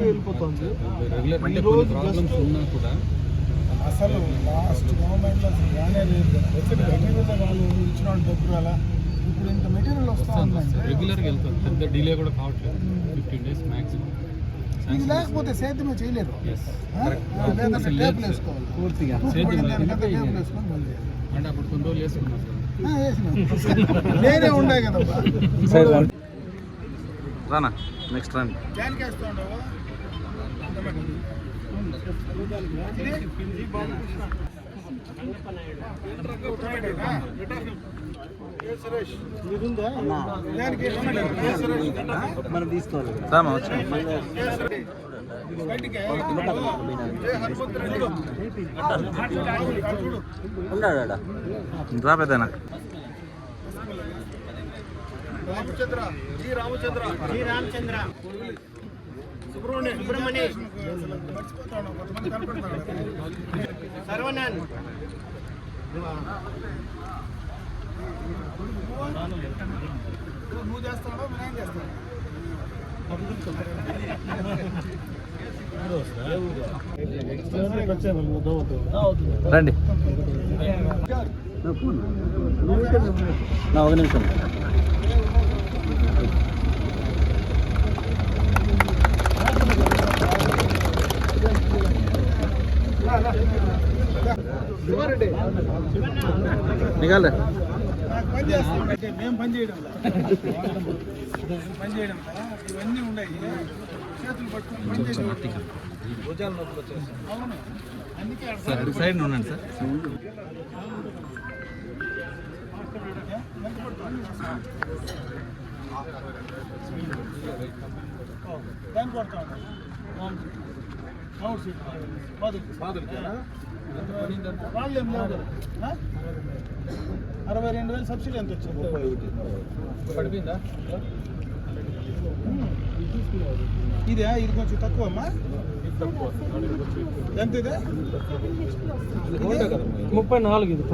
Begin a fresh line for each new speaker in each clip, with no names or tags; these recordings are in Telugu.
వెళ్ళిపోతుంది
రెగ్యులర్ అంటే కొన్ని ప్రాబ్లమ్స్ ఉన్నా కూడా
అసలు లాస్ట్ మూమెంట్లో అసలు రానే లేదు. మెటీరియల్ వాళ్ళు ఇచ్చిన డబ్బులు అలా? ఇప్పుడు ఇంత మెటీరియల్ వస్తా ఉందంటే
రెగ్యులర్గా వెళ్తుంది పెద్ద డిలే కూడా కావట్లేదు. ఫిఫ్టీన్ డేస్ మ్యాక్సిమం
ఇది లేకపోతే సేద్యమే చేయలేదు.
పూర్తిగా. అంటే అప్పుడు కొన్ని రోజులు వేసుకున్నాం సార్.
ఆ, వేసినాం. నేనే ఉండే
రండి. రానా? నెక్స్ట్ రండి మనం తీసుకోవాలి రామా వచ్చి? రా పెద్దనా
రామచంద్ర జీ రామచంద్ర. జీ రామచంద్ర. సుబ్రహ్మణ్య సుబ్రహ్మణ్య. సర్వనాన్. నువ్వు చేస్తావా నేను చేస్తాను
రండి. నా ఒక నిమిషం. నిఘాలే
నాకు పని చేస్తాం అంటే మేము పని చేయడం పని చేయడం ఇవన్నీ ఉన్నాయి చేతులు పట్టుకొని పని చేయడం అవును అందుకే అక్కడ
సార్ సైడ్ ఉండండి సార్
ఎంత పడుతుంది? దాన్ని కొడతా ఉన్నాను. అవును సీట్. బాదులు. వాళ్ళు ఏం లేవు కదా. ఆ? అరవై రెండు వేలు సబ్సిడీ ఎంత వచ్చింది?
పడిపోయిందా?
ఇదే ఇది కొంచెం తక్కువ. అమ్మా ఎంత ఇదే?
ముప్పై నాలుగు ఇది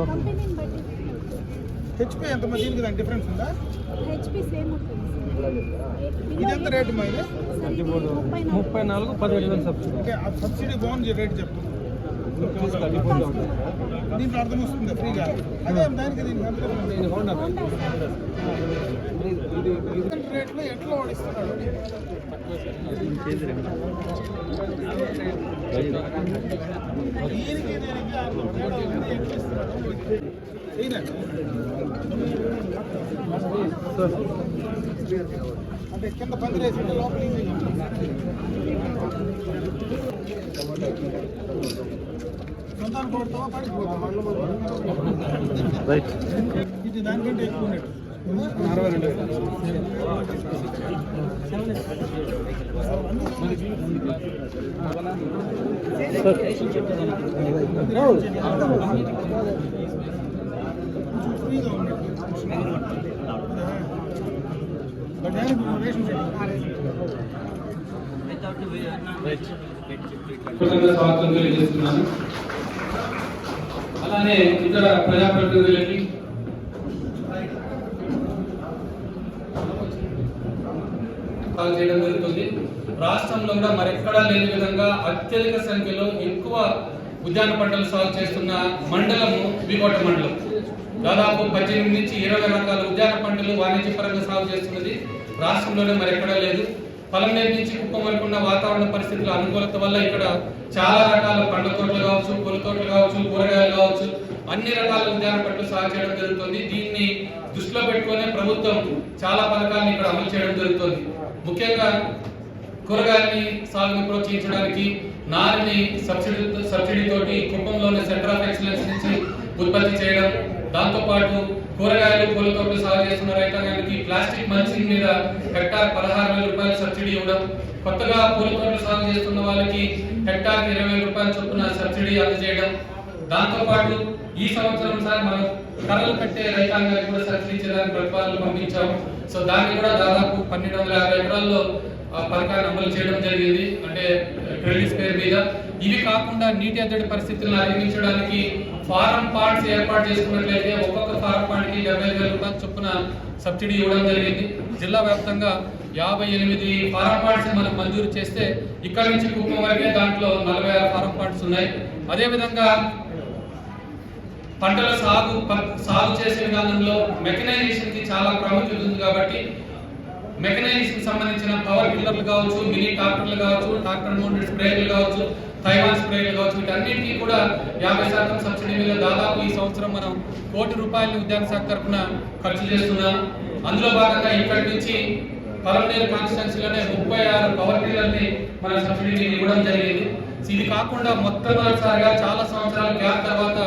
హెచ్పి ఎంత? మరి దీనికి దానికి డిఫరెన్స్ ఉందా? ఇది ఎంత రేటు మా ఇది?
ముప్పై
నాలుగు. పదిహేడు వేలు సబ్సిడీ.
సబ్సిడీ బాగుంది రేట్ చెప్పు. దీంట్లో అర్థం వస్తుంది ఫ్రీగా అదే దానికి దీనికి అంత రేట్లో ఎట్లా ఓడిస్తున్నాడు దీనికి దీనికి అంటే కింద పందిరేసి లోపల ఇది దానికంటే ఎక్కువ
అరవై రెండు
ఫ్రీగా బట్ దానికి రేషన్
రైట్
కృతజ్ఞత స్వాగతం తెలియజేస్తున్నాను. అలానే ఇతర ప్రజాప్రతినిధులకి చేయడం జరుగుతుంది. రాష్ట్రంలో కూడా మరెక్కడా లేని విధంగా అత్యధిక సంఖ్యలో ఎక్కువ ఉద్యాన పంటలు సాగు చేస్తున్న మండలము బీకోట మండలం. దాదాపు పద్దెనిమిది నుంచి ఇరవై రకాల ఉద్యాన పంటలు వాణిజ్యపరంగా సాగు చేస్తున్నది. రాష్ట్రంలోనే మరి ఎక్కడా లేదు. పొలం నుంచి కుప్పం వరకు ఉన్న వాతావరణ పరిస్థితుల అనుకూలత వల్ల ఇక్కడ చాలా రకాల పండ్ల తోటలు కావచ్చు పూల తోటలు కావచ్చు కూరగాయలు కావచ్చు అన్ని రకాల ఉద్యాన పంటలు సాగు చేయడం జరుగుతుంది. దీన్ని దృష్టిలో పెట్టుకునే ప్రభుత్వం చాలా పథకాలను ఇక్కడ అమలు చేయడం జరుగుతుంది. ముఖ్యంగా కూరగాయలని సాగుని ప్రోత్సహించడానికి నారిని సబ్సిడీ సబ్సిడీతోటి కుప్పంలోని సెంటర్ ఆఫ్ ఎక్సలెన్స్ నుంచి ఉత్పత్తి చేయడం దాంతోపాటు కూరగాయలు పూల తోటలు సాగు చేస్తున్న రైతాంగానికి ప్లాస్టిక్ మల్చింగ్ మీద హెక్టార్ పదహారు వేల రూపాయలు సబ్సిడీ ఇవ్వడం కొత్తగా పూల తోటలు సాగు చేస్తున్న వాళ్ళకి హెక్టార్ ఇరవై వేల రూపాయల చొప్పున సబ్సిడీ అందజేయడం. దాంతో పాటు ఈ సంవత్సరం సార్ మనం కర్రలు పెట్టే రైతాంగానికి కూడా సబ్సిడీ ఇచ్చేదానికి ప్రతిపాదనలు పంపించాము. సో దాన్ని కూడా దాదాపు పన్నెండు వందల యాభై ఎకరాల్లో పథకాన్ని అమలు చేయడం జరిగింది. అంటే క్రెడిట్ స్పేర్ మీద. ఇవి కాకుండా నీటి ఎద్దడి పరిస్థితులను అధిగమించడానికి ఫారం పార్ట్స్ ఏర్పాటు చేసుకున్నట్లయితే ఒక్కొక్క ఫారం పాండ్కి డెబ్బై వేల రూపాయల చొప్పున సబ్సిడీ ఇవ్వడం జరిగింది. జిల్లా వ్యాప్తంగా యాభై ఎనిమిది ఫారం పాండ్స్ మనం మంజూరు చేస్తే ఇక్కడ నుంచి కుప్పం వరకే దాంట్లో నలభై ఆరు ఫారం పాండ్స్ ఉన్నాయి. అదేవిధంగా పంటల సాగు సాగు చేసే విధానంలో మెకనైజేషన్కి చాలా ప్రాముఖ్యత ఉంది కాబట్టి మెకనైజేషన్ సంబంధించిన పవర్ టిల్లర్లు కావచ్చు మినీ ట్రాక్టర్లు కావచ్చు ట్రాక్టర్ మౌంటెడ్ స్ప్రేయర్లు కావచ్చు తైవాన్ స్ప్రేలు కావచ్చు వీటన్నిటికీ కూడా యాభై శాతం సబ్సిడీ మీద దాదాపు ఈ సంవత్సరం మనం కోటి రూపాయలు ఉద్యాన శాఖ తరఫున ఖర్చు చేస్తున్నాం. అందులో భాగంగా ఇక్కడి నుంచి పలమనేరు కాన్స్టిట్యున్సీలోనే ముప్పై ఆరు పవర్ టీలర్ని మన సబ్సిడీ ఇవ్వడం జరిగింది. ఇది కాకుండా మొట్టమొదటిసారిగా చాలా సంవత్సరాల గ్యాప్ తర్వాత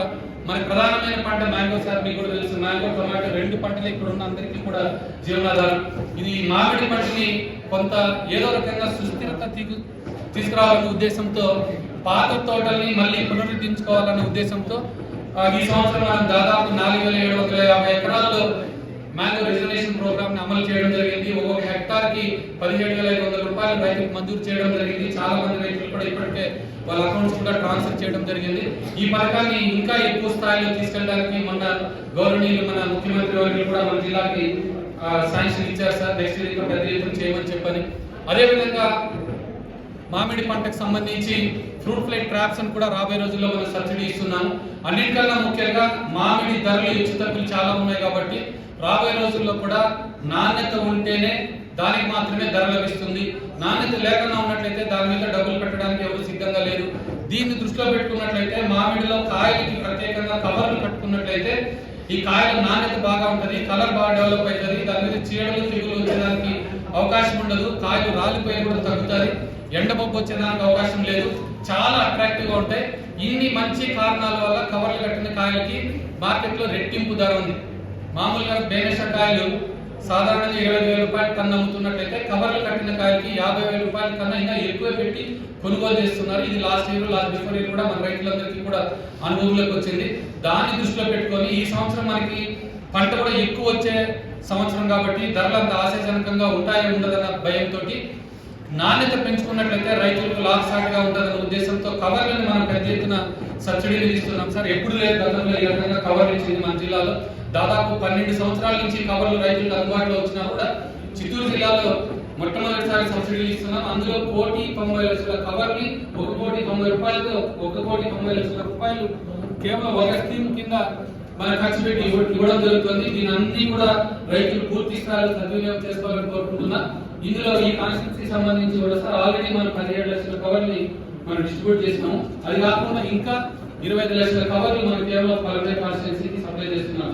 మన ప్రధానమైన పంట మ్యాంగో సార్ మీకు కూడా తెలుసు మ్యాంగో టొమాటో రెండు పంటలు ఇక్కడ ఉన్న అందరికీ కూడా జీవనాధారం. ఇది మామిడి పంటని కొంత ఏదో రకంగా సుస్థిరత తీగు తీసుకురావాలనే ఉద్దేశంతో పాత తోటల్ని మళ్ళీ పునరుద్ధరించుకోవాలనే ఉద్దేశంతో ఈ సంవత్సరం మనం దాదాపు నాలుగు వేల ఏడు వందల యాభై ఎకరాల్లో మ్యాంగో రిజర్వేషన్ ప్రోగ్రామ్ అమలు చేయడం జరిగింది. ఒక్కొక్క హెక్టార్కి పదిహేడు వేల ఐదు వందల రూపాయలు రైతులకు మంజూరు చేయడం జరిగింది. చాలా మంది రైతులు కూడా ఇప్పటికే వాళ్ళ అకౌంట్స్ కూడా ట్రాన్స్ఫర్ చేయడం జరిగింది. ఈ పథకాన్ని ఇంకా ఎక్కువ స్థాయిలో తీసుకెళ్ళడానికి మొన్న గౌరవనీయులు మన ముఖ్యమంత్రి వర్యులు కూడా మన జిల్లాకి శాంక్షన్ ఇచ్చారు సార్. నెక్స్ట్ ఇయర్ ఇంకా పెద్ద ఎత్తున చేయమని చెప్పని. అదేవిధంగా మామిడి పంటకు సంబంధించి ఫ్రూట్ ఫ్లై ట్రాప్స్ అని కూడా రాబోయే రోజుల్లో మనం సబ్సిడీ ఇస్తున్నాము అన్నిటికన్నా ముఖ్యంగా మామిడి ధరలు హెచ్చుతగ్గులు చాలా ఉన్నాయి కాబట్టి రాబోయే రోజుల్లో కూడా నాణ్యత ఉంటేనే దానికి మాత్రమే ధర లభిస్తుంది. నాణ్యత లేకుండా ఉన్నట్లయితే దాని మీద డబ్బులు పెట్టడానికి ఎవరు సిద్ధంగా లేరు. దీన్ని దృష్టిలో పెట్టుకున్నట్లయితే మామిడిలో కాయలకి ప్రత్యేకంగా కవర్లు కట్టుకున్నట్లయితే ఈ కాయల నాణ్యత బాగా ఉంటుంది కలర్ బాగా డెవలప్ అవుతుంది దాని మీద చీడలు తెగులు వచ్చేదానికి అవకాశం ఉండదు కాయలు రాలిపోయి కూడా తగ్గుతాయి. ఎండబొబ్బు వచ్చేదానికి అవకాశం లేదు. చాలా అట్రాక్టివ్గా ఉంటాయి. ఇన్ని మంచి కారణాల వల్ల కవర్లు కట్టిన కాయలకి మార్కెట్లో రెట్టింపు ధర ఉంది. మామూలుగా బేనేష కాయలు సాధారణంగా ఇరవై వేల రూపాయల కన్నా అమ్ముతున్నట్లయితే కవర్లు కట్టిన కాయలకి యాభై వేల రూపాయల కన్నా ఇంకా ఎక్కువ పెట్టి కొనుగోలు చేస్తున్నారు. ఇది last year last before year కూడా మన రైతులందరికీ కూడా అనుభవంలోకి వచ్చింది. దాన్ని దృష్టిలో పెట్టుకొని ఈ సంవత్సరం మనకి పంట కూడా ఎక్కువ వచ్చే సంవత్సరం కాబట్టి ధరలు అంత ఆశాజనకంగా ఉంటాయో ఉండదన్న భయంతో నాణ్యత పెంచుకున్నట్లయితే రైతులకు లాభసాటిగా ఉంటుందన్న ఉద్దేశంతో కవర్లను మనం పెద్ద ఎత్తున సబ్సిడీలు ఇస్తున్నాం. సార్ ఎప్పుడు లేదు గతంలో ఈ రకంగా కవర్లు ఇచ్చింది మన జిల్లాలో. దాదాపు పన్నెండు సంవత్సరాల నుంచి కవర్లు రైతులకు అందుబాటులో వచ్చినా కూడా చిత్తూరు జిల్లాలో మొట్టమొదటిసారి సబ్సిడీలు ఇస్తున్నాం. అందులో కోటి తొంభై లక్షల కవర్ని ఒక కోటి తొంభై రూపాయలతో ఒక కోటి తొంభై లక్షల రూపాయలు కేవలం ఒక స్కీమ్ కింద మన ఖర్చు పెట్టి ఇవ్వడం జరుగుతుంది. దీని అన్ని కూడా రైతులు పూర్తి స్థాయిలో సద్వినియోగం చేసుకోవాలని కోరుకుంటున్నా. ఇందులో ఈ కాన్స్టిట్యూన్సీ సంబంధించి కూడా సార్ ఆల్రెడీ మనం పదిహేడు లక్షల కవర్ని మనం డిస్ట్రిబ్యూట్ చేసినాము. అది కాకుండా ఇంకా ఇరవై ఐదు లక్షల కవర్లు మనం కేవలం పలమే కాన్స్టిట్యున్సీకి సప్లై చేస్తున్నాం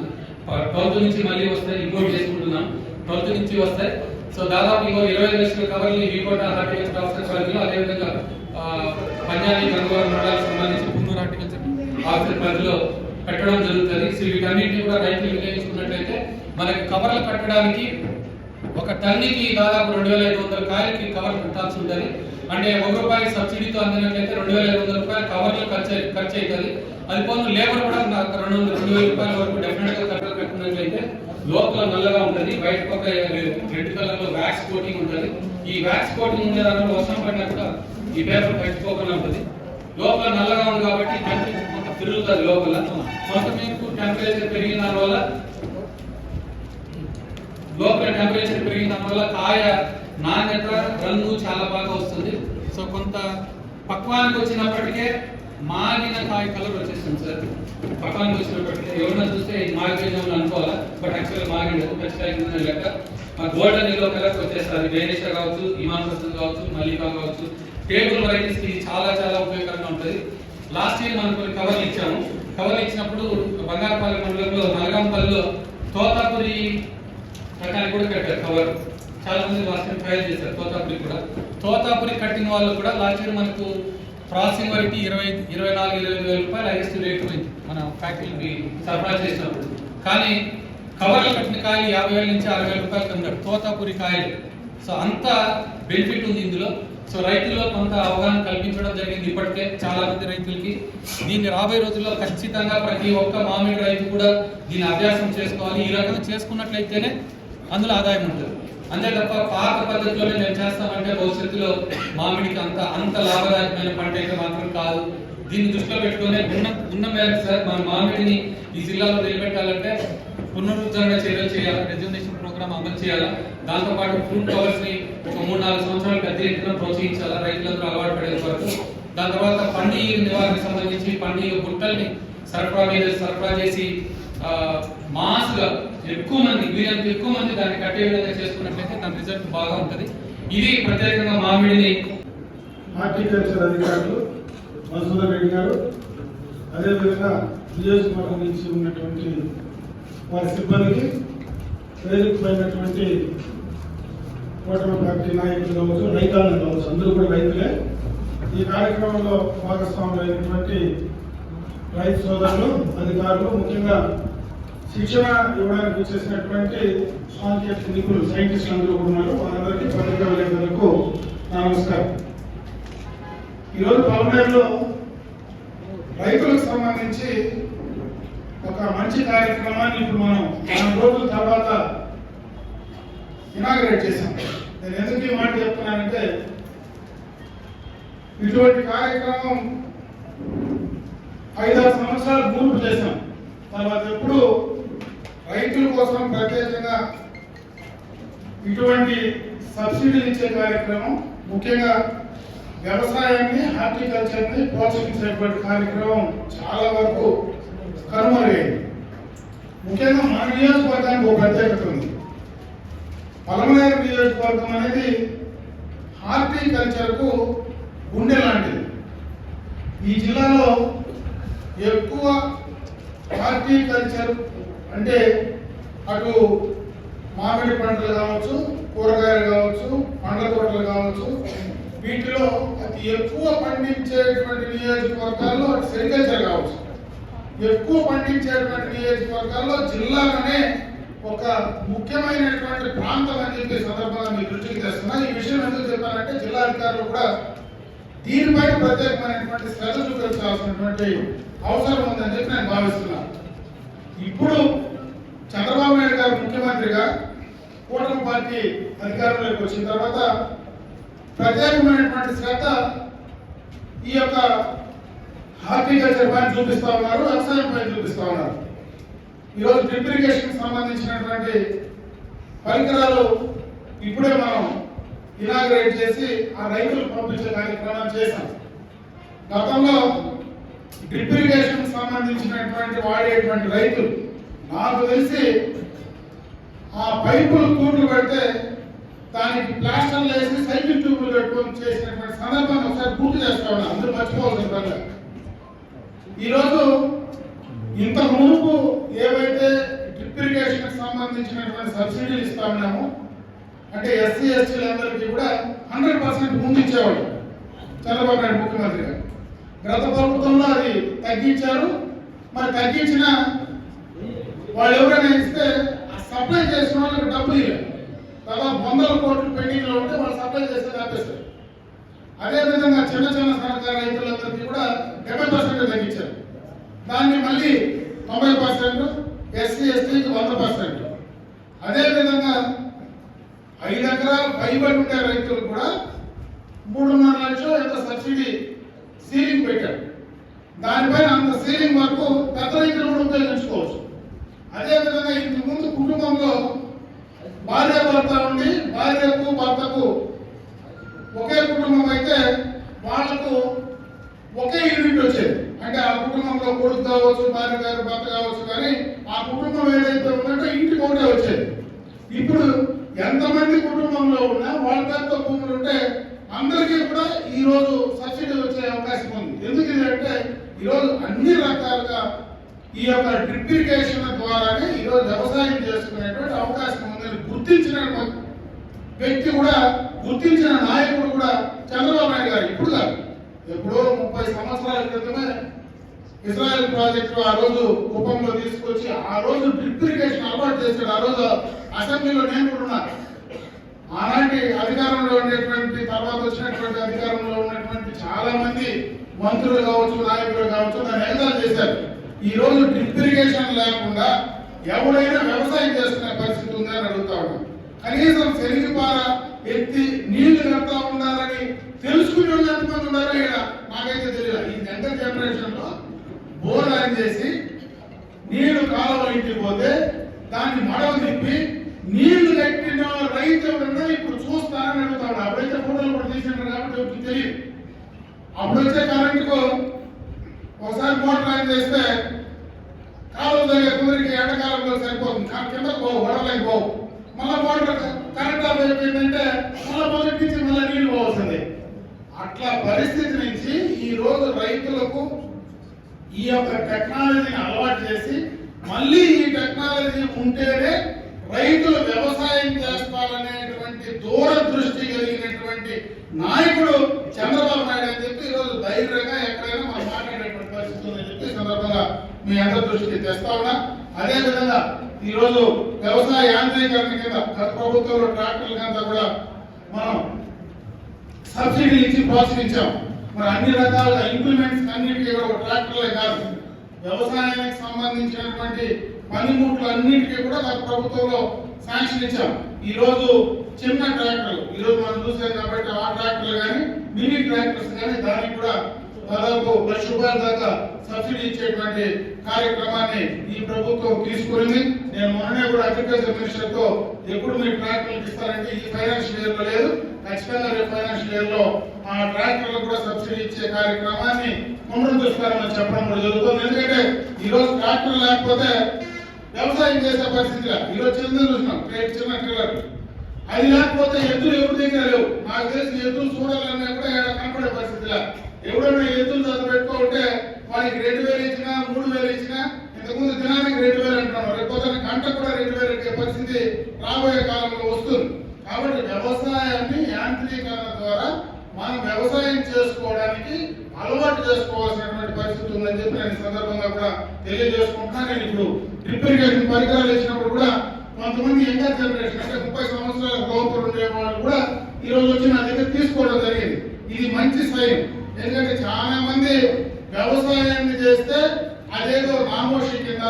ట్వెల్త్ నుంచి మళ్ళీ వస్తాయి ఇంపోర్ట్ చేసుకుంటున్నాం. ట్వెల్త్ నుంచి వస్తాయి. సో దాదాపు ఇంకో ఇరవై లక్షల కవర్లు వికోట హార్టికల్చర్ ఆఫీసర్ పరిధిలో అదేవిధంగా పంజాబీ గంగవరం మండలాలకు సంబంధించి పున్నూరు హార్టికల్చర్ ఆఫీసర్ పరిధిలో పెట్టడం జరుగుతుంది. సో వీటన్నింటినీ కూడా రైతులు వినియోగించుకున్నట్లయితే మనకి కవర్లు కట్టడానికి ఒక టన్నుకి దాదాపు రెండు వేల ఐదు వందల కాయలకి కవర్ కట్టాల్సి ఉంటుంది. అంటే ఒక రూపాయి సబ్సిడీతో అందినట్లయితే రెండు వేల ఐదు వందల రూపాయలు కవర్లు ఖర్చు ఖర్చు అవుతుంది అది పోను లేబర్ కూడా నాకు రెండు వందల రెండు వేల రూపాయల వరకు డెఫినెట్గా కట్టలు కట్టినట్లయితే లోపల నల్లగా ఉంటుంది. బయట పక్క రెడ్ కలర్లో వ్యాక్స్ కోటింగ్ ఉంటుంది. ఈ వ్యాక్స్ కోటింగ్ ఉండే దాంట్లో వర్షం పడినా కూడా ఈ పేపర్ కట్టుకోకుండా ఉంటుంది. లోపల నల్లగా ఉంది కాబట్టి టెంపరేచర్ కొంత పెరుగుతుంది లోపల. కొంత మీకు టెంపరేచర్ పెరిగిన దానివల్ల లోపల టెంపరేచర్ పెరిగిన వల్ల కాయ నాణ్యత రంగు చాలా బాగా వస్తుంది. సో కొంత పక్వానికి వచ్చినప్పటికే మాగిన కాయ కలర్ వచ్చేస్తుంది సార్. పక్వానికి వచ్చినప్పటికే ఎవరైనా చూస్తే మాగిపోయిందని అనుకోవాలా? బట్ యాక్చువల్గా మాగిండదు ఖచ్చితంగా లెక్క. మా గోల్డెన్ ఎల్లో కలర్ వచ్చేస్తుంది. వేనిషా కావచ్చు ఇమాన్ పసంద్ కావచ్చు మల్లికా కావచ్చు. టేబుల్ వెరైటీస్కి చాలా చాలా ఉపయోగకరంగా ఉంటుంది. లాస్ట్ ఇయర్ మనం కొన్ని కవర్లు ఇచ్చాము. కవర్లు ఇచ్చినప్పుడు బంగారపల్లి మండలంలో నలగాంపల్లిలో తోతాపురి రకానికి కూడా కట్టారు. కవర్ చాలా మంది లాస్ట్ టైం ట్రయల్ చేశారు తోతాపురి కూడా. తోతాపురి కట్టిన వాళ్ళు కూడా లాస్ట్ ఇయర్ మనకు ప్రాసెసింగ్ వరకు ఇరవై ఇరవై నాలుగు ఇరవై ఐదు వేల రూపాయలు హైయెస్ట్ రేట్ పోయింది. మన ఫ్యాక్టరీకి సరఫరా చేసినప్పుడు. కానీ కవర్లు కట్టిన కాయలు యాభై వేల నుంచి అరవై వేల రూపాయలు కమ్మినాడు తోతాపురి కాయలు. సో అంత బెనిఫిట్ ఉంది ఇందులో. సో రైతుల్లో కొంత అవగాహన కల్పించడం జరిగింది ఇప్పటికే చాలా మంది రైతులకి. దీన్ని రాబోయే రోజుల్లో ఖచ్చితంగా ప్రతి ఒక్క మామిడి రైతు కూడా దీన్ని అభ్యాసం చేసుకోవాలి. ఈ రకంగా చేసుకున్నట్లయితేనే అందులో ఆదాయం ఉంటుంది. అంతే తప్ప పాత పద్ధతిలోనే మేము చేస్తామంటే భవిష్యత్తులో మామిడికి అంత అంత లాభదాయకమైన పంట అయితే మాత్రం కాదు. దీన్ని దృష్టిలో పెట్టుకునే ఉన్న ఉన్న మేరకు సార్ మన మామిడిని ఈ జిల్లాలో నిలబెట్టాలంటే పునరుద్ధరణ చర్యలు చేయాలి. రెజ్యునేషన్ ప్రోగ్రామ్ అమలు చేయాలా. దాంతోపాటు ఫ్రూట్ కవర్స్ని ఒక మూడు నాలుగు సంవత్సరాలు పెద్ద ఎత్తున ప్రోత్సహించాలా. రైతులందరూ అలవాటు పడే వరకు. దాని తర్వాత పండి నివారణకు సంబంధించి పండి గుట్టల్ని సరఫరా మీద సరఫరా చేసి మాస్గా ఎక్కువ మంది వీరంత ఎక్కువ మంది దాన్ని కట్టే విధంగా చేసుకున్నట్లయితే దాని రిజల్ట్ బాగా ఉంటుంది. ఇది ప్రత్యేకంగా మామిడిని
హార్టికల్చర్ అధికారులు మసూర రెడ్డి గారు అదేవిధంగా నియోజకవర్గం నుంచి ఉన్నటువంటి వారి సిబ్బందికి వేదికమైనటువంటి కూటమి పార్టీ నాయకులు కావచ్చు రైతాంగం కావచ్చు అందరూ కూడా రైతులే. ఈ కార్యక్రమంలో భాగస్వాములైనటువంటి రైతు సోదరులు అధికారులు ముఖ్యంగా శిక్షణ ఇవ్వడానికి వచ్చేసినటువంటి సాంకేతిక నిపుణులు సైంటిస్టులు అందరూ ఉన్నారు. వాళ్ళందరికీ పత్రికా విలేకరులకు నమస్కారం. ఈరోజు పల్మేరులో రైతులకు సంబంధించి ఒక మంచి కార్యక్రమాన్ని ఇప్పుడు మనం నాలుగు రోజుల తర్వాత ఇనాగ్రేట్ చేశాం. నేను ఎందుకు ఈ మాట చెప్తున్నానంటే ఇటువంటి కార్యక్రమం ఐదారు సంవత్సరాలు పూర్తి చేశాం. తర్వాత ఎప్పుడు రైతుల కోసం ప్రత్యేకంగా ఇటువంటి సబ్సిడీలు ఇచ్చే కార్యక్రమం ముఖ్యంగా వ్యవసాయాన్ని హార్టికల్చర్ని ప్రోత్సహించేటువంటి కార్యక్రమం చాలా వరకు కనుమరుగైంది. ముఖ్యంగా మన నియోజకవర్గానికి ఒక ప్రత్యేకత ఉంది. పలమనేరు నియోజకవర్గం అనేది హార్టికల్చర్కు గుండె లాంటిది. ఈ జిల్లాలో ఎక్కువ హార్టికల్చర్ అంటే అటు మామిడి పంటలు కావచ్చు కూరగాయలు కావచ్చు పండ్ల తోటలు కావచ్చు వీటిలో అతి ఎక్కువ పండించేటువంటి నియోజకవర్గాల్లో అటు సెరికల్చర్ కావచ్చు. ఎక్కువ పండించేటువంటి నియోజకవర్గాల్లో జిల్లాలోనే ఒక ముఖ్యమైనటువంటి ప్రాంతం అని చెప్పి సందర్భంగా మీ దృష్టికి తెస్తున్నా. ఈ విషయం ఎందుకు చెప్పానంటే జిల్లా అధికారులు కూడా దీనిపై ప్రత్యేకమైనటువంటి శ్రద్ధ చూపించాల్సినటువంటి అవసరం ఉందని చెప్పి నేను భావిస్తున్నాను ఇప్పుడు చంద్రబాబు నాయుడు గారు ముఖ్యమంత్రిగా కూటమి పార్టీ అధికారంలోకి వచ్చిన తర్వాత ప్రత్యేకమైనటువంటి శ్రద్ధ ఈ యొక్క హార్టికల్చర్ పైన చూపిస్తా ఉన్నారు వ్యవసాయం పైన చూపిస్తా ఉన్నారు. ఈరోజు డ్రిప్ ఇరిగేషన్ సంబంధించినటువంటి పరికరాలు ఇప్పుడే మనం ఇనాగ్రేట్ చేసి ఆ రైతులకు పంపించే కార్యక్రమాలు చేశాం. గతంలో డ్రిప్ ఇరిగేషన్ సంబంధించినటువంటి వాడేటువంటి రైతులు నాకు తెలిసి ఆ పైపులు కూట్లు పెడితే దానికి ప్లాస్టర్లు వేసి సైకిల్ ట్యూబ్లు పెట్టుకొని చేసినటువంటి సందర్భాన్ని ఒకసారి పూర్తి చేస్తా ఉన్నా అందరూ మర్చిపోవాల్సిన పనిలే. ఈరోజు ఇంత మునుపు ఏవైతే డ్రిప్ ఇరిగేషన్ సంబంధించినటువంటి సబ్సిడీలు ఇస్తా ఉన్నామో అంటే ఎస్సీ ఎస్టీలందరికీ కూడా హండ్రెడ్ పర్సెంట్ ముందు ఇచ్చేవాడు చంద్రబాబు నాయుడు ముఖ్యమంత్రి గారు గత ప్రభుత్వంలో అది తగ్గించారు. మరి తగ్గించిన వాళ్ళు ఎవరైనా ఇస్తే సప్లై చేసిన వాళ్ళకి డబ్బులు ఇవ్వాలి దాదాపు వందల కోట్లు పెండింగ్లో ఉంటే వాళ్ళు సప్లై చేస్తే ఆపేస్తారు. అదే విధంగా చిన్న చిన్న సహకార రైతులందరికీ కూడా డెబ్బై పర్సెంట్ తగ్గించారు. దాన్ని మళ్ళీ తొంభై పర్సెంట్ ఎస్సీ ఎస్టీకి వంద పర్సెంట్. అదేవిధంగా ఐదు ఎకరాలు పైబడి ఉండే రైతులు కూడా మూడున్నర లక్షలు ఎంత సబ్సిడీ సీలింగ్ పెట్టారు. దానిపైన అంత సీలింగ్ వరకు పెద్ద రైతులు కూడా ఉపయోగించుకోవచ్చు. అదేవిధంగా ఇంతకు ముందు కుటుంబంలో భార్య భర్త ఉండి భార్యకు భర్తకు ఒకే కుటుంబం అయితే వాళ్ళకు ఒకే యూనిట్ వచ్చేది. అంటే ఆ కుటుంబంలో కొడుకు కావచ్చు భార్య గారు భర్త కావచ్చు కానీ ఆ కుటుంబం ఏదైతే ఉందంటే ఇంటికి ఒకటే వచ్చేది. ఇప్పుడు ఎంతమంది కుటుంబంలో ఉన్నా వాళ్ళ పేరుతో భూములు ఉంటే అందరికీ కూడా ఈరోజు రోజు వచ్చే అవకాశం ఉంది. ఎందుకంటే ఈరోజు అన్ని రకాలుగా ఈ యొక్క డ్రిప్ ఇరిగేషన్ ద్వారానే ఈరోజు వ్యవసాయం చేసుకునేటువంటి అవకాశం ఉందని గుర్తించిన వ్యక్తి కూడా గుర్తించిన నాయకుడు కూడా చంద్రబాబు నాయుడు గారు ఇప్పుడు కాదు. ఎప్పుడో ముప్పై సంవత్సరాల క్రితమే ఇజ్రాయెల్ ప్రాజెక్టు ఆ రోజు కుప్పంలో తీసుకొచ్చి ఆ రోజు డ్రిప్ ఇరిగేషన్ అలవాటు చేశాడు. ఆ రోజు అసెంబ్లీలో నేను కూడా అలాంటి అధికారంలో ఉండేటువంటి తర్వాత వచ్చినటువంటి అధికారంలో ఉన్నటువంటి చాలా మంది మంత్రులు కావచ్చు నాయకులు కావచ్చు దాన్ని ఎగతాలు చేశారు. ఈ రోజు డ్రిప్ ఇరిగేషన్ లేకుండా ఎవరైనా వ్యవసాయం చేసుకునే పరిస్థితి ఉందని అడుగుతా ఉన్నాం. కనీసం శనిపార ఎత్తి నీళ్ళు కడతా ఉండాలని తెలుసుకుని వాళ్ళు ఎంతమంది ఉన్నారో ఇక్కడ నాకైతే తెలియదు. ఈ జనరల్ జనరేషన్లో బోర్ ఆన్ చేసి నీళ్ళు కాలువ ఇంటికి పోతే దాన్ని మడవ తిప్పి నీళ్ళు కట్టిన రైతు ఎవరన్నా ఇప్పుడు చూస్తారని అడుగుతాడు. అప్పుడైతే ఫోటోలు కూడా తీసినారు కాబట్టి ఎవరికి తెలియదు. అప్పుడు వచ్చే కరెంటుకు ఒకసారి మోటార్ ఆన్ చేస్తే కాలం జరిగే కుదిరికి ఎండకాలంలో సరిపోతుంది. కానీ కింద పోవు వడలేక పోవు మళ్ళీ మోటార్ కరెంట్ ఆఫ్ అయిపోయిందంటే మళ్ళీ మొదటి నుంచి మళ్ళీ నీళ్ళు పోవాల్సింది. అట్లా పరిస్థితి నుంచి ఈ రోజు రైతులకు ఈ యొక్క టెక్నాలజీని అలవాటు చేసి మళ్ళీ ఈ టెక్నాలజీ ఉంటేనే రైతులు వ్యవసాయం చేస్తారనేటువంటి దూరదృష్టి కలిగినటువంటి నాయకుడు చంద్రబాబు నాయుడు అని చెప్పి ఈరోజు ధైర్యంగా ఎక్కడైనా మనం మాట్లాడేటువంటి పరిస్థితి ఉందని చెప్పి సందర్భంగా మీ అందరి దృష్టికి తెస్తా ఉన్నా. అదే విధంగా ఈరోజు వ్యవసాయ యాంత్రీకరణ కింద గత ప్రభుత్వంలో ట్రాక్టర్లకంతా కూడా మనం సబ్సిడీ ఇచ్చి ప్రోత్సహించాం. మరి అన్ని రకాల ఇంప్లిమెంట్స్ అన్నిటికీ కూడా ట్రాక్టర్లే కాదు. వ్యవసాయానికి సంబంధించినటువంటి పనిముట్లు అన్నింటికీ కూడా గత ప్రభుత్వంలో శాంక్షన్ ఇచ్చాం. ఈ రోజు చిన్న ట్రాక్టర్లు ఈ రోజు మనం చూసాం కాబట్టి ఆ ట్రాక్టర్లు కానీ మినీ ట్రాక్టర్స్ కానీ దానికి కూడా దాదాపు లక్ష రూపాయల దాకా సబ్సిడీ ఇచ్చేటువంటి కార్యక్రమాన్ని ఈ ప్రభుత్వం తీసుకునింది. నేను మొన్ననే కూడా అగ్రికల్చర్ మినిస్టర్తో ఎప్పుడు మీరు ట్రాక్టర్లు ఇస్తారంటే ఈ ఫైనాన్షియల్ ఇయర్లో లేదు. ఖచ్చితంగా రేపు ఫైనాన్షియల్ ఇయర్లో ఆ ట్రాక్టర్లు కూడా సబ్సిడీ ఇచ్చే కార్యక్రమాన్ని పునరుద్ధరిస్తారని చెప్పడం కూడా జరుగుతుంది. ఎందుకంటే ఈ రోజు ట్రాక్టర్ లేకపోతే వ్యవసాయం చేసే పరిస్థితిగా ఈ రోజు చిన్న చూసినాం చిన్న ట్రిల్లర్ అది లేకపోతే ఎద్దులు ఎవరి దగ్గర లేవు? నాకు తెలిసి ఎద్దులు చూడాలన్నా కూడా కనపడే పరిస్థితిలా. ఎవడన్నా ఎద్దులు చదువు పెట్టుకుంటే వాడికి రెండు వేలు ఇచ్చినా మూడు వేలు ఇచ్చినా ఇంతకుముందు దినానికి రెండు వేలు అంటున్నాం. రేపు పొద్దున్న గంట కూడా రెండు వేలు ఇచ్చే పరిస్థితి రాబోయే కాలంలో వస్తుంది. కాబట్టి వ్యవసాయాన్ని యాంత్రీకరణ ద్వారా మనం వ్యవసాయం చేసుకోవడానికి అలవాటు చేసుకోవాల్సినటువంటి పరిస్థితి ఉందని చెప్పి నేను సందర్భంగా కూడా తెలియజేసుకుంటున్నా. నేను ఇప్పుడు డ్రిప్ ఇరిగేషన్ పరికరాలు వేసినప్పుడు కూడా కొంతమంది యంగర్ జనరేషన్ అంటే ముప్పై సంవత్సరాల లోపల ఉండే వాళ్ళు కూడా ఈ రోజు వచ్చి నా దగ్గర తీసుకోవడం జరిగింది. ఇది మంచి సైన్ ఎందుకంటే చాలా మంది వ్యవసాయాన్ని చేస్తే అదేదో నామోషి కింద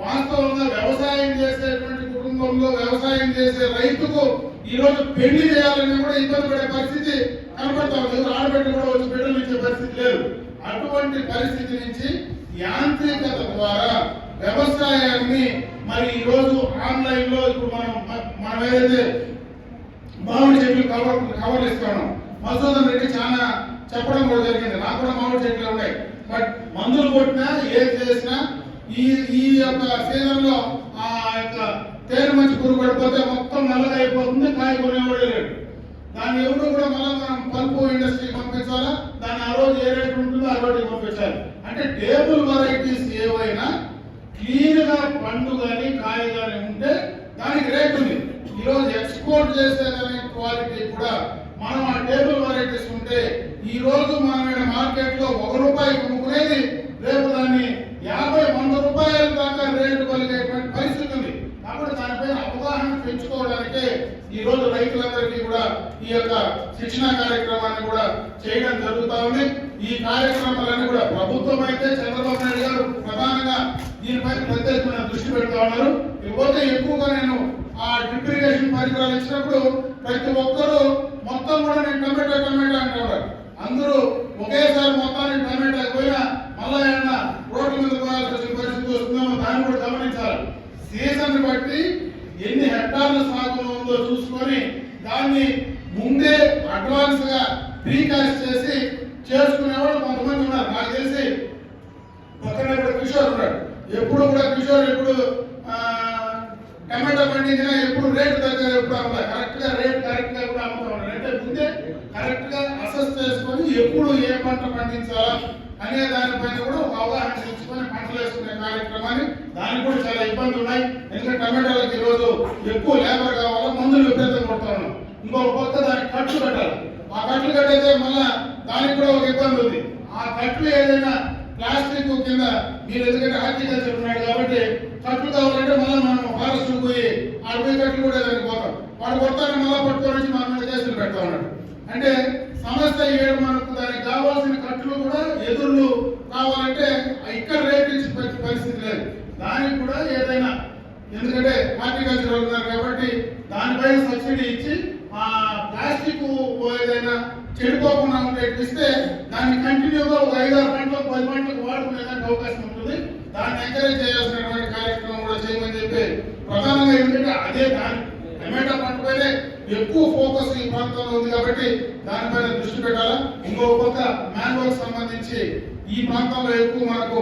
వాస్తవంగా వ్యవసాయం చేసేటువంటి కుటుంబంలో వ్యవసాయం చేసే రైతుకు ఈరోజు పెళ్ళి చేయాలని కూడా ఇబ్బంది పడే పరిస్థితి కనపడతా ఉంది ఆడబిడ్డ కూడా వచ్చి బిడ్డలు ఇచ్చే పరిస్థితి లేదు. అటువంటి పరిస్థితి నుంచి యాంత్రికత ద్వారా వ్యవసాయాన్ని మరి ఈ రోజు ఆన్లైన్లో ఇప్పుడు మనం మనం ఏదైతే మామిడి చెట్లు కవర్ కవర్లు ఇస్తాను మధుసూదన్ రెడ్డి చాలా చెప్పడం కూడా జరిగింది. నాకు కూడా మామిడి చెట్లు ఉన్నాయి. బట్ మందులు కొట్టినా ఏం చేసినా ఈ ఈ యొక్క సీజన్లో ఆ యొక్క పేరు మంచి పురుగు పడిపోతే మొత్తం నల్లగైపోతుంది అయిపోతుంది కాయ కొనేవాడే లేడు దాన్ని ఎవరు కూడా మళ్ళీ మనం పల్పు ఇండస్ట్రీకి పంపించాలా? దాన్ని ఆ రోజు ఏ రేటు ఉంటుందో ఆ రోజుకి పంపించాలి. అంటే టేబుల్ వెరైటీస్ ఏవైనా క్లీన్గా పండు కానీ కాయ కానీ ఉంటే దానికి రేట్ ఉంది. ఈ రోజు ఎక్స్పోర్ట్ చేసేదనే క్వాలిటీ కూడా మనం ఆ టేబుల్ వెరైటీస్ ఉంటే ఈ రోజు మనం మార్కెట్లో ఒక రూపాయి కొనుక్కునేది రేపు దాన్ని యాభై వంద రూపాయల దాకా రేటు కలిగేటువంటి పరిస్థితి ఉంది కాబట్టి దానిపైన అవగాహన పెంచుకోవడానికే ఈ రోజు రైతులందరికీ కూడా ఈ యొక్క శిక్షణ కార్యక్రమాన్ని కూడా చేయడం జరుగుతా ఉంది. ఈ కార్యక్రమాలన్నీ కూడా ప్రభుత్వం అయితే చంద్రబాబు నాయుడు గారు ప్రధానంగా దీనిపై ప్రత్యేకమైన దృష్టి పెడతా ఉన్నారు. ఇకపోతే ఎక్కువగా నేను ఆ డ్రిప్ ఇరిగేషన్ పరికరాలు ఇచ్చినప్పుడు ప్రతి ఒక్కరూ మొత్తం కూడా నేను టమాటా టమాటా అంటున్నారు అందరూ ఒకేసారి మొత్తాన్ని టమాటా పోయినా మళ్ళా ఏమన్నా రోడ్ల మీద పోయాల్సి వచ్చిన పరిస్థితి వస్తుందేమో దాన్ని కూడా గమనించాలి. సీజన్ బట్టి ఎన్ని హెక్టార్ల సాగు ఉందో చూసుకొని దాన్ని ముందే అడ్వాన్స్గా ప్రీకాస్ట్ చేసి చేసుకునే వాళ్ళు కొంతమంది ఉన్నారు. నాకు తెలిసి పక్కన ఇప్పుడు కిషోర్ ఉన్నాడు. ఎప్పుడు కూడా కిషోర్ ఎప్పుడు ఆ, టమాటా పండించినా ఎప్పుడు రేట్ దగ్గర ఎప్పుడు అమ్మలే కరెక్ట్గా రేట్ కరెక్ట్గా కూడా అమ్ముతా? ఉన్నాడు అంటే ముందే కరెక్ట్గా అసెస్ చేసుకొని ఎప్పుడు ఏ పంట పండించాలా అనే దానిపైన కూడా ఒక అవగాహన తెచ్చుకొని పంటలు వేసుకునే కార్యక్రమాన్ని దానికి కూడా చాలా ఇబ్బందులు ఉన్నాయి. ఎందుకంటే టమాటాలకు ఈరోజు రోజు ఎక్కువ లేబర్ కావాలా మందులు విపరీతం కొడతా ఉన్నాం ఇంకొక పక్క దానికి ఖర్చు కట్టాలి. ఆ ఖర్చు కట్టేదే మళ్ళా దానికి కూడా ఒక ఇబ్బంది ఉంది. ఆ ఖర్చు ఏదైనా ప్లాస్టిక్ కింద మీరు ఎందుకంటే హార్టికల్చర్ ఉన్నాడు కాబట్టి కట్లు కావాలంటే మళ్ళీ మనం ఫారెస్ట్ పోయి ఆడ పోయి కట్లు కూడా దానికి పోతాం. వాడు కొడతానే మళ్ళీ పట్టుకొని వచ్చి మన మీద కేసులు పెడతా ఉన్నాడు. అంటే సమస్య ఏడు మనకు దానికి కావాల్సిన కట్లు కూడా ఎదుర్లు కావాలంటే ఇక్కడ రేట్ ఇచ్చి పరిస్థితి లేదు. దానికి కూడా ఏదైనా ఎందుకంటే హార్టికల్చర్ ఉన్నారు కాబట్టి దానిపైన సబ్సిడీ ఇచ్చి ఆ ప్లాస్టిక్ ఏదైనా చెడిపోకుండా ఉండేట్టు దాన్ని కంటిన్యూగా ఒక ఐదారు పంటలకు పది పంటలకు వాడుకునేదానికి అవకాశం ఉంటుంది. దాన్ని ఎంకరేజ్ చేయాల్సిన కార్యక్రమం కూడా చేయమని చెప్పి ప్రధానంగా ఏంటంటే అదే దాని టమాటా పంట పైనే ఎక్కువ ఫోకస్ ఈ ప్రాంతంలో ఉంది కాబట్టి దానిపైన దృష్టి పెట్టాలా? ఇంకో పక్క మ్యాంగోకి సంబంధించి ఈ ప్రాంతంలో ఎక్కువ మనకు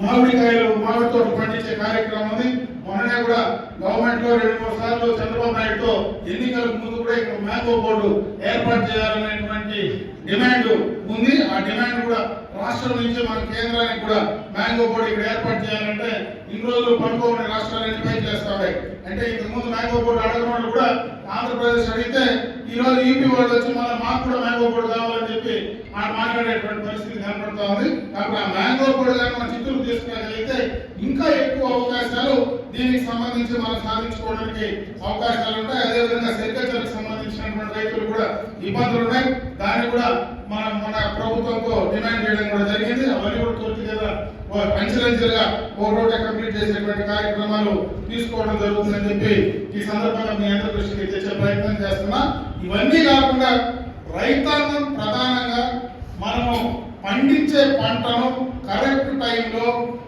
మామిడికాయలు మామిడి తోట పండించే కార్యక్రమం ఉంది. మొన్ననే కూడా గవర్నమెంట్లో రెండు మూడు సార్లు చంద్రబాబు నాయుడుతో ఎన్నికలకు ముందు కూడా ఇక్కడ మ్యాంగో బోర్డు ఏర్పాటు చేయాలనేటువంటి డిమాండ్ ఉంది. ఆ డిమాండ్ కూడా రాష్ట్రం నుంచి మన కేంద్రానికి కూడా మ్యాంగో బోర్డు ఇక్కడ ఏర్పాటు చేయాలంటే ఇన్ని రోజులు పడుకోని రాష్ట్రాలన్నీ పై చేస్తాయి. అంటే ఇంతకు ముందు మ్యాంగో బోర్డు అడగడం వాళ్ళు కూడా ఆంధ్రప్రదేశ్ అడిగితే ఈ రోజు యూపీ వాళ్ళు వచ్చి మళ్ళీ మాకు కూడా మ్యాంగో బోర్డు కావాలని చెప్పి ఆ మాట్లాడేటువంటి పరిస్థితి కనపడుతుంది కాబట్టి ఆ మ్యాంగో బోర్డు కానీ మన చిత్తూరు తీసుకురాగలిగితే ఇంకా ఎక్కువ అవకాశాలు దీనికి సంబంధించి మనం సాధించుకోవడానికి అవకాశాలు ఉంటాయి అదేవిధంగా సెరికల్చర్ సంబంధించినటువంటి రైతులు కూడా ఇబ్బందులు ఉన్నాయి దాన్ని కూడా మనం మన ప్రభుత్వంతో డిమాండ్ చేయడం కూడా జరిగింది. అవన్నీ కూడా పూర్తిగా పంచలంచెలుగా ఒక కంప్లీట్ చేసేటువంటి కార్యక్రమాలు తీసుకోవడం జరుగుతుందని చెప్పి ఈ సందర్భంగా మీ అందరి దృష్టికి తెచ్చే ప్రయత్నం చేస్తున్నా. ఇవన్నీ కాకుండా రైతాంగం ప్రధానంగా మనము పండించే పంటను కరెక్ట్ టైంలో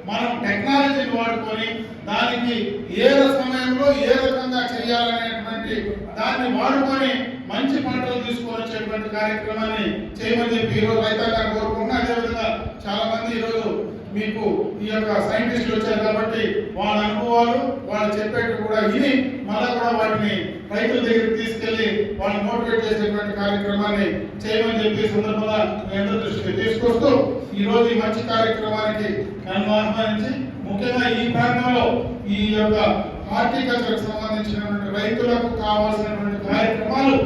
మనం టెక్నాలజీని వాడుకొని దానికి ఏ సమయంలో ఏ రకంగా చేయాలనేటువంటి దాన్ని వాడుకొని మంచి పంటలు తీసుకొచ్చేటువంటి కార్యక్రమాన్ని చేయమని చెప్పి ఈరోజు రైతాంగాన్ని కోరుకుంటున్నా. అదేవిధంగా చాలా మంది ఈరోజు మీకు ఈ యొక్క సైంటిస్టులు వచ్చారు కాబట్టి వాళ్ళ అనుభవాలు వాళ్ళు చెప్పేట్టు కూడా విని మళ్ళా కూడా వాటిని రైతుల దగ్గరికి తీసుకెళ్ళి వాళ్ళని మోటివేట్ చేసేటువంటి కార్యక్రమాన్ని చేయమని చెప్పి సందర్భంగా నేను దృష్టికి తీసుకొస్తూ ఈ రోజు ఈ మంచి కార్యక్రమానికి నన్ను ఆహ్వానించి ముఖ్యంగా ఈ ప్రాంతంలో ఈ యొక్క హార్టికల్చర్ సంబంధించినటువంటి రైతులకు కావాల్సినటువంటి కార్యక్రమాలు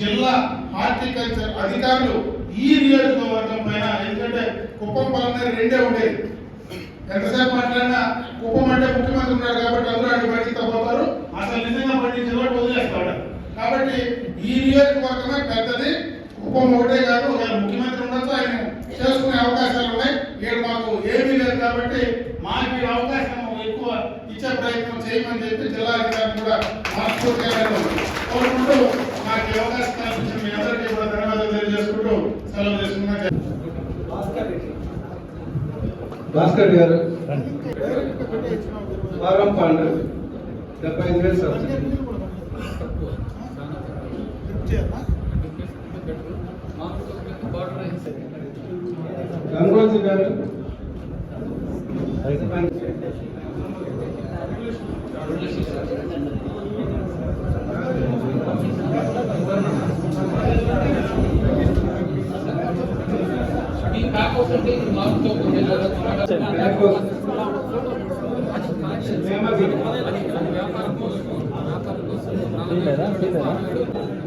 జిల్లా హార్టికల్చర్ అధికారులు ఈ నియోజకవర్గం పైన ఎందుకంటే కుప్పం రెండే ఉండేది. ఎంతసేపు మాట్లాడినా కుప్పం అంటే ముఖ్యమంత్రి ఉన్నాడు కాబట్టి అందరూ అటు పండించబోతారు అసలు నిజంగా పండించిన వాడు వదిలేస్తాడు కాబట్టి ఈ నియోజకవర్గమే పెద్దది కుప్పం ఒకటే కాదు ఒకవేళ ముఖ్యమంత్రి ఉండొచ్చు ఆయన చేసుకునే అవకాశాలు ఉన్నాయి. ఇక్కడ మాకు ఏమీ లేదు కాబట్టి మాకు ఈ అవకాశం ఎక్కువ ఇచ్చే ప్రయత్నం చేయమని చెప్పి జిల్లా అధికారులు కూడా మనస్ఫూర్తిగా కోరుకుంటూ మాకు అవకాశం కల్పించిన మీ అందరికీ కూడా ధన్యవాదాలు తెలియజేసుకుంటూ సెలవు తీసుకున్నా
భాస్కర్ గారు. వారం పండు. డెబ్బై ఐదు వేలు సబ్సిడీ గంగోజీ గారు.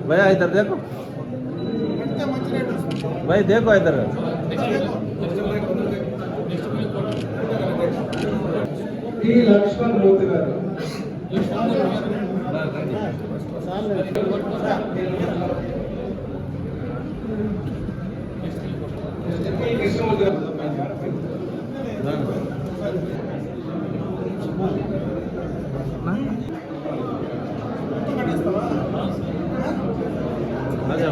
भैया इधर देखो। भाई देखो इधर।
టి అదే